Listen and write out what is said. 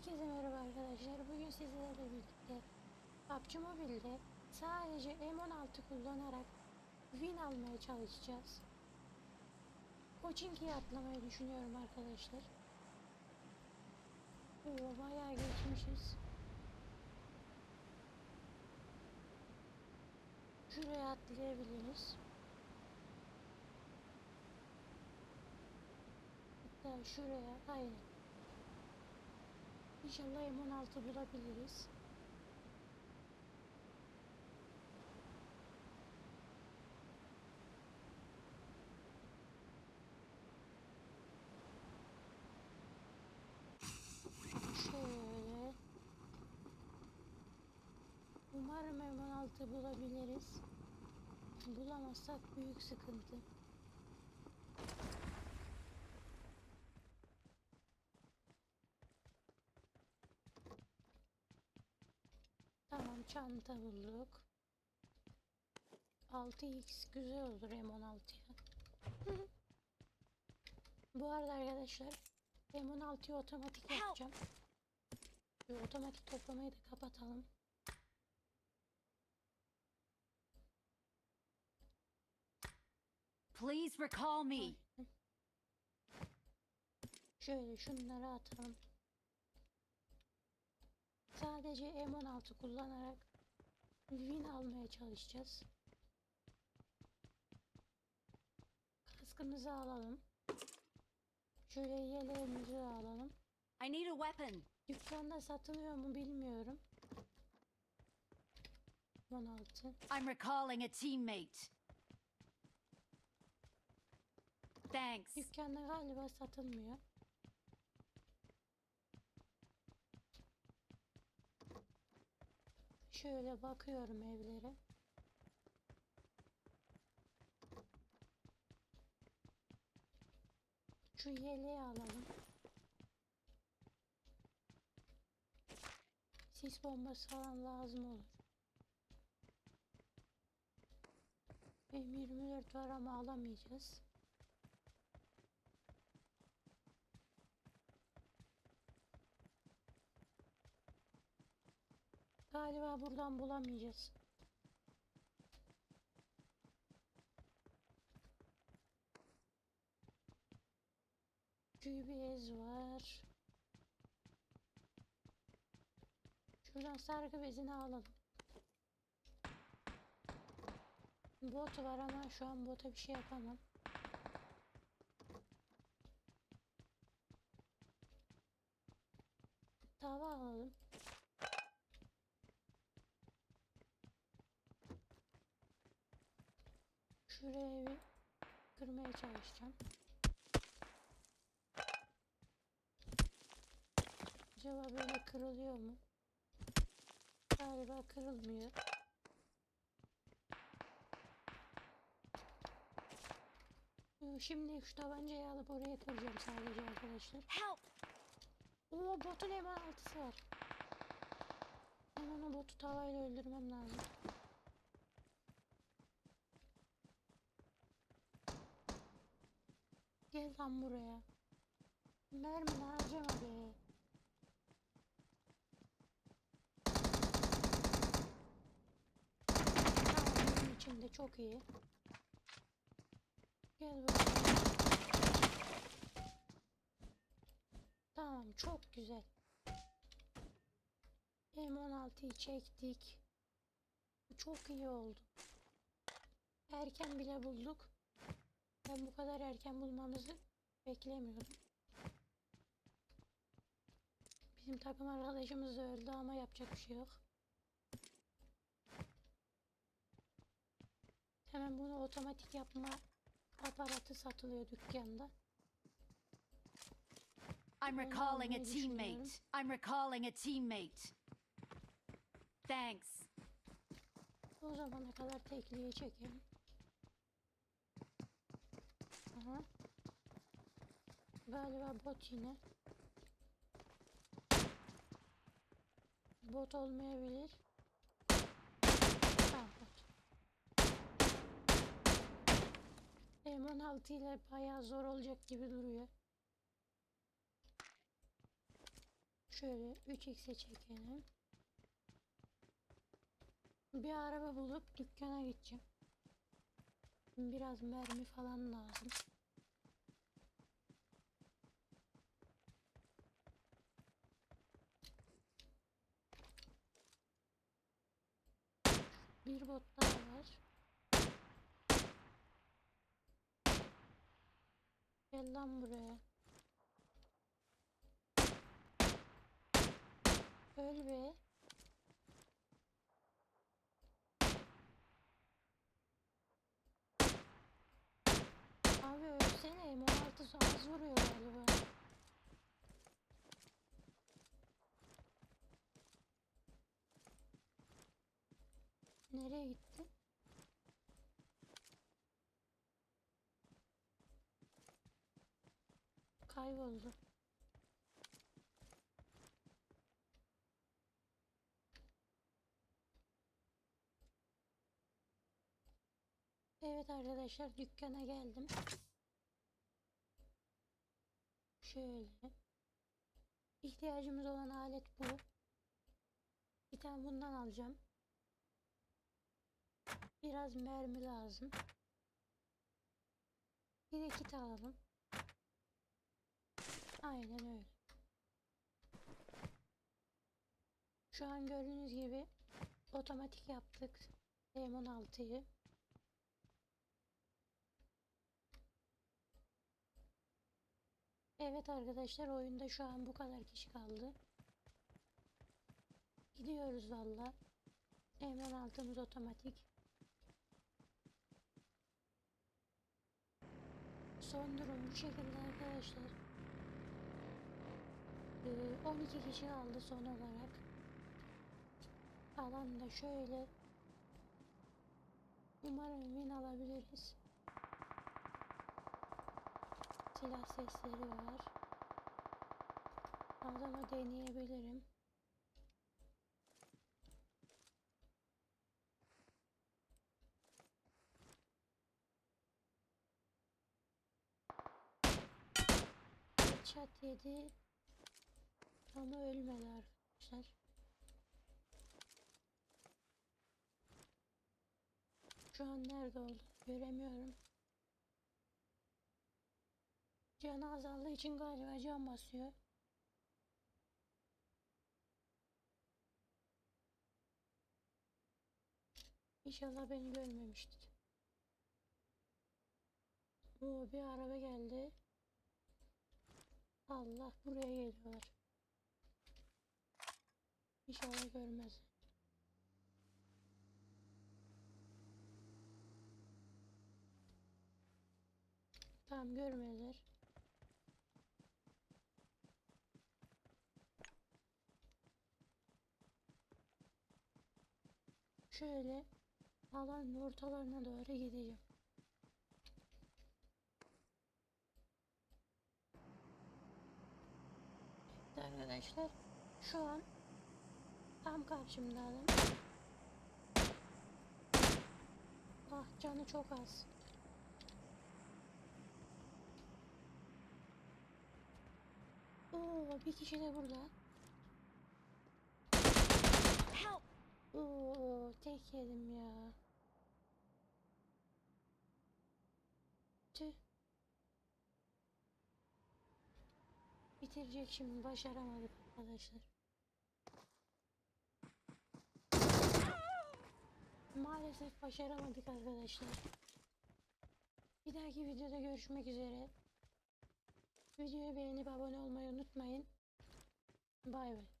Herkese merhaba arkadaşlar. Bugün sizlerle birlikte PUBG Mobile'de sadece M16 kullanarak win almaya çalışacağız. Pochinki'ye atlamayı düşünüyorum arkadaşlar. Oo, bayağı geçmişiz. Şuraya atlayabiliriz. Hatta şuraya aynen. İnşallah M16 bulabiliriz. Şöyle. Umarım M16 bulabiliriz. Bulamazsak büyük sıkıntı. Tamam çanta bulduk. 6x güzel olur M16'ya. Bu arada arkadaşlar M16'yı otomatik yapacağım. Şu otomatik toplamayı da kapatalım. Please recall me. Şöyle şunları atalım. Sadece M16 kullanarak win almaya çalışacağız. Kaskımızı alalım. Şöyle yeleğimizi alalım. I need a weapon. Dükkanda satılıyor mu bilmiyorum. 16. I'm recalling a teammate. Thanks. Dükkanda galiba satılmıyor. Şöyle bakıyorum evlere. Şu yeleği alalım. Sis bombası falan lazım olur. M24 var ama alamayacağız. Galiba buradan bulamayacağız. GPS var. Şuradan sargı bezini alalım. Bot var ama şu an bota bir şey yapamam. Tava alalım. Şuraya bir kırmaya çalışacağım. Acaba böyle kırılıyor mu? Galiba kırılmıyor. Yo, Şimdi şu tabancayı alıp oraya kıracağım sadece arkadaşlar. Help! Oo botun M16'sı var. Hemen o botu tavayla öldürmem lazım. Gel lan buraya. Mermi harcama be. Tamam benim için de çok iyi. Gel buraya. Tamam çok güzel. M16'yı çektik. Çok iyi oldu. Erken bile bulduk. Ben bu kadar erken bulmamızı beklemiyordum. Bizim takım arkadaşımız da öldü ama yapacak bir şey yok. Hemen bunu otomatik yapma aparatı satılıyor dükkanda. I'm recalling a teammate. I'm recalling a teammate. Thanks. O zamana kadar tekliğe çekelim. Galiba bot yine. Bot olmayabilir. Ha bot. M16 ile bayağı zor olacak gibi duruyor. Şöyle 3x'e çekelim. Bir araba bulup dükkana gideceğim. Biraz mermi falan lazım. Bir bot daha var. Gel lan buraya. Öl be. Abi ölsene M16 az vuruyor galiba. Nereye gitti? Kayboldu. Evet arkadaşlar dükkana geldim. Şöyle. İhtiyacımız olan alet bu. Bir tane bundan alacağım. Biraz mermi lazım. Bir kit alalım. Aynen öyle. Şu an gördüğünüz gibi otomatik yaptık M16'yı. Evet arkadaşlar oyunda şu an bu kadar kişi kaldı. Gidiyoruz valla. M16'mız otomatik. Son durum bu şekilde arkadaşlar. Ee, 12 kişi kaldı son olarak. Alanda şöyle. Umarım win alabiliriz. Silah sesleri var. Adama deneyebilirim. Headshot yedi. Ama ölmedi arkadaşlar. Şu an nerede oldu göremiyorum. Canı azaldığı için galiba can basıyor. İnşallah beni görmemiştir. Oo, bir araba geldi. Allah buraya geliyorlar. İnşallah görmez. Tamam görmediler. Şöyle alanın ortalarına doğru gideceğim. Arkadaşlar şu an tam karşımda adam. Ah canı çok az. Oo bir kişi de burada. Help! Oo tek yedim ya. Bitirecek şimdi başaramadık arkadaşlar. Maalesef başaramadık arkadaşlar. Bir dahaki videoda görüşmek üzere. Videoyu beğenip abone olmayı unutmayın. Bay bay.